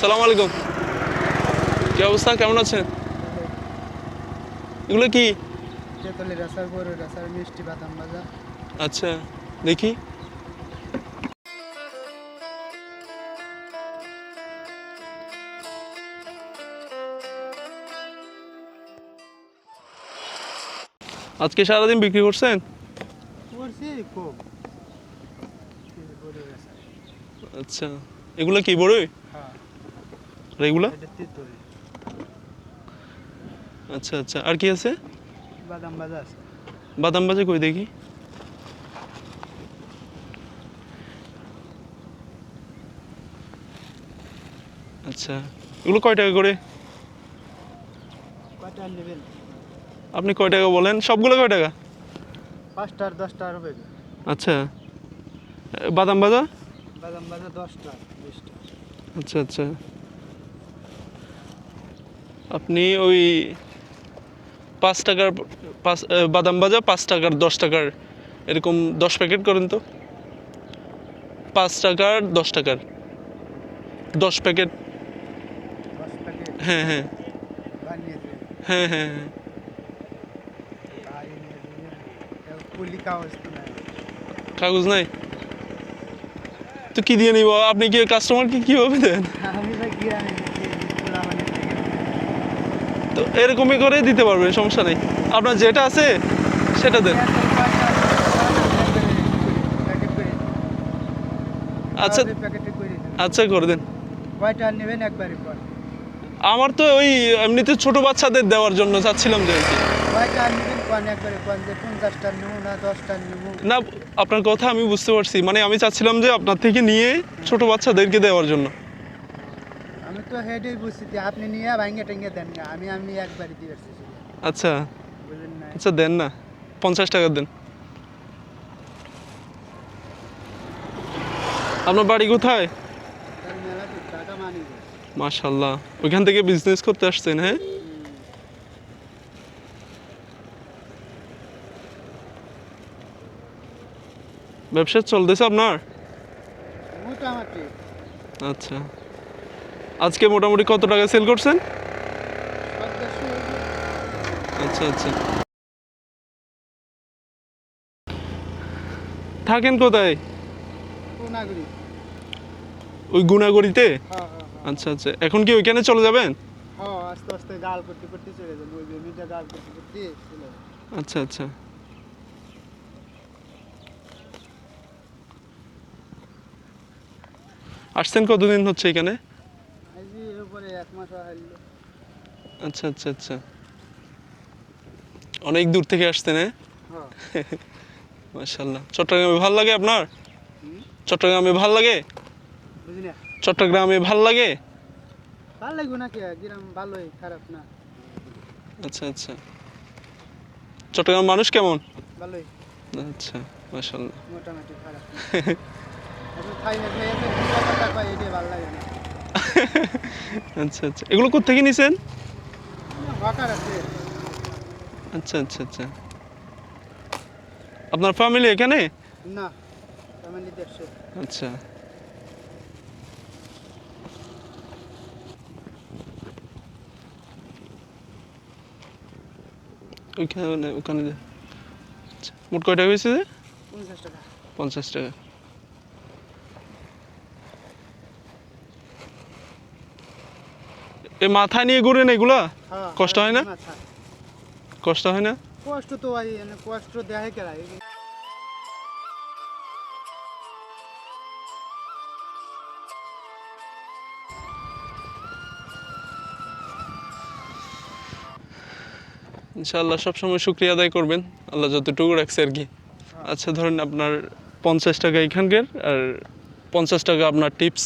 সালাম আলাইকুম। কি অবস্থা? কেমন আছেন? এগুলো কি? মিষ্টি বাদাম ভাজা। আচ্ছা দেখি। আজকে সারাদিন বিক্রি করছেন? আচ্ছা এগুলো কি বড়ই? হ্যাঁ। আর এগুলো আচ্ছা আচ্ছা। আর কি আছে? বাদাম ভাজা আছে। বাদাম বাজে কই দেখি। আচ্ছা এগুলো কয় টাকা করে? আপনি কয় টাকা বলেন? সবগুলো কয় টাকা? পাঁচটার দশটার হবে আচ্ছা। বাদাম ভাজা? বাদাম ভাজা দশটা বিশটা। আচ্ছা আচ্ছা। আপনি ওই পাঁচ টাকার পাঁচ বাদাম ভাজা পাঁচ টাকার দশ টাকার, এরকম দশ প্যাকেট করেন তো। পাঁচ টাকার দশ টাকার। দশ প্যাকেট। হ্যাঁ হ্যাঁ। হ্যাঁ হ্যাঁ হ্যাঁ। কাগজ নাই? তো কি দিয়ে নিব? আপনি কি কাস্টমারকে কীভাবে দেন? আমি তো এরকমই করে দিতে পারবেন সমস্যা নেই। আপনার যেটা আছে সেটা দেন। আচ্ছা আচ্ছা করে দেন। কয়টা নেবেন একবারই পর? আমার তো ওই এমনিতে ছোট বাচ্চাদের দেওয়ার জন্য চাচ্ছিলাম যে না আপনার কথা আমি বুঝতে পারছি। মানে আমি চাচ্ছিলাম যে আপনার থেকে নিয়ে ছোট বাচ্চাদেরকে দেওয়ার জন্য। তো হেডেই বুঝছি আপনি নিয়ে ভাঙ্গে টেঙ্গে দেন না আমি আমি একবারই দিয়ে আসছি। আচ্ছা। না আচ্ছা দেন না। পঞ্চাশ টাকা দেন। আপনার বাড়ি কোথায়? মাশাল্লাহ ওইখান থেকে বিজনেস করতে আসছেন হ্যাঁ? ব্যবসা চলতেছে আপনার? মোটামুটি। আচ্ছা। আজকে মোটামুটি কত টাকা সেল করছেন? আচ্ছা আচ্ছা। থাকেন কোথায়? ওই গুণাগড়িতে? হ্যাঁ হ্যাঁ হ্যাঁ। আচ্ছা আচ্ছা। এখন কি ওইখানে চলে যাবেন? আস্তে আস্তে গাল করতে করতে চলে যাব। ওই জমিটা গাল করতে করতে চলে আচ্ছা আচ্ছা। আসছেন কতদিন হচ্ছে এখানে? আচ্ছা আচ্ছা আচ্ছা। অনেক দূর থেকে আসছেন হ্যাঁ? হ্যাঁ। মাশাল্লাহ চট্টগ্রামে ভালো লাগে আপনার? চট্টগ্রামে ভালো লাগে? না চট্টগ্রামে ভালো লাগে? ভালো লাগবে নাকি? গ্রাম ভালোই খারাপ না। আচ্ছা আচ্ছা। চট্টগ্রাম মানুষ কেমন? ভালোই। আচ্ছা মাশাল্লাহ মোটামুটি খারাপ খাই না ভালো লাগে না। আচ্ছা আচ্ছা। এগুলো কোথেকে নিছেন? আচ্ছা আচ্ছা আচ্ছা। আপনার ফ্যামিলি এখানে? না ফ্যামিলি দেখছে আচ্ছা। ওইখানে ওখানে। আচ্ছা মোট কয় টাকা হয়েছে? যে পঞ্চাশ টাকা। পঞ্চাশ টাকা। এ মাথায় নিয়ে ঘুরেন এগুলা? হ্যাঁ, কষ্ট হয় না? কষ্ট হয় না? কষ্ট তো হয় কষ্ট দেখাই কেলাই ইনশাআল্লাহ সবসময় শুক্রিয়া আদায় করবেন। আল্লাহ যতটুকু রাখছে আর কি। আচ্ছা ধরেন আপনার পঞ্চাশ টাকা এখানকার আর পঞ্চাশ টাকা আপনার টিপস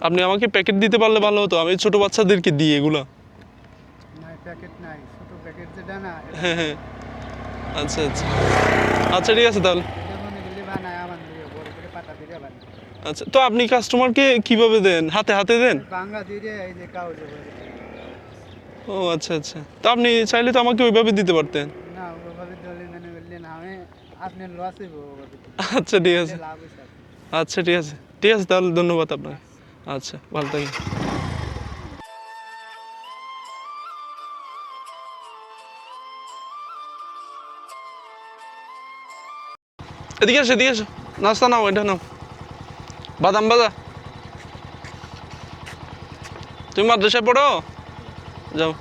আপনি আমাকে প্যাকেট দিতে পারলে ভালো হতো। আমি ছোট বাচ্চাদেরকে দিই এগুলো। হ্যাঁ হ্যাঁ। আচ্ছা আচ্ছা। আচ্ছা ঠিক আছে তাহলে। আচ্ছা তো আপনি কাস্টমারকে কীভাবে দেন? হাতে হাতে দেন? ও আচ্ছা আচ্ছা। তো আপনি চাইলে তো আমাকে ওইভাবে দিতে পারতেন। আচ্ছা ঠিক আছে। আচ্ছা ঠিক আছে। ঠিক আছে তাহলে ধন্যবাদ আপনাকে। আচ্ছা ভালো থাকি এদিকে আসো এদিকে আসো। নাস্তা নাও, এটা নাও। বাদাম বাজা তুমি মাদ্রাসায় পড়ো? যাও।